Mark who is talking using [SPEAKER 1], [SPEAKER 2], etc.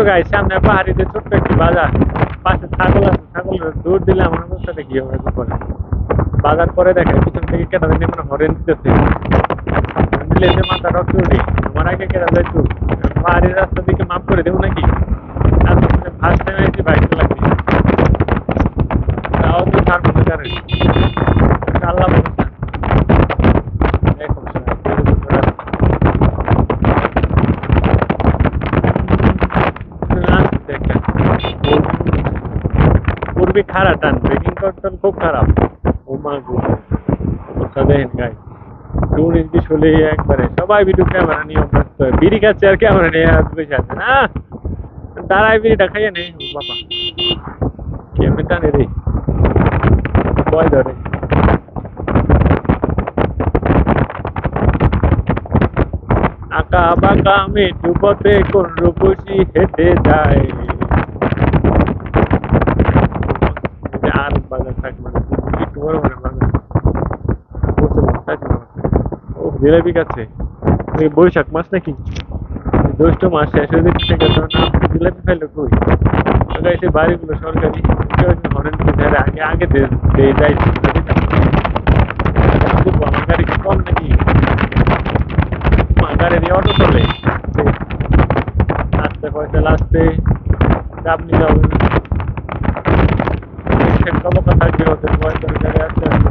[SPEAKER 1] তো গাই সামনে পাহাড়িতে ছোট্ট একটি বাজার, পাশে ছাগল আছে, ছাগলের দৌড় দিলে আমার অবস্থাটা কি হবে পরে বাজার পরে দেখে পিছন থেকে কেটা জানি মানে হরেন দিতেছে। দিলে যে মাথা রক্ত উঠে আমার আগে কেটা যাইতো পাহাড়ি রাস্তা দিকে মাফ করে দেবো নাকি? আর ফার্স্ট টাইম এসে বাইক চালাচ্ছি তাও তো তার মধ্যে পূর্বী খারাপ টান ব্রেকিং কন্ট্রোল খুব খারাপ। ও মা গো দেখেন গাই। টুরিস্ট শুলে একবারে, সবাই ভিডিও ক্যামেরা নিয়ে অভ্যস্ত বিড়ি খাচ্ছে আর ক্যামেরা নিয়ে বসে আছে, না? দাঁড়ায় বিড়িটা খাইয়ে নেই বাবা। কেমনি টানে রে? ভয় ধরে। আঁকা বাঁকা মেটু পথে কোন রূপসী হেঁটে যায় আর বাজার থাকবে না একটু বড় বড় বাজার থাকে না ও, জিলাপি কাছে এই বৈশাখ মাস নাকি? জ্যৈষ্ঠ মাস শেষ হয়ে না জিলাপি খাইলো কই? আগে এসে বাড়িগুলো সরকারি হরেন আগে আগে দিয়ে আমার গাড়ি কম নাকি? আমার গাড়ি অটো চলে। আসতে পয়সা হবে না ক্ষমতা থাকবে ওদের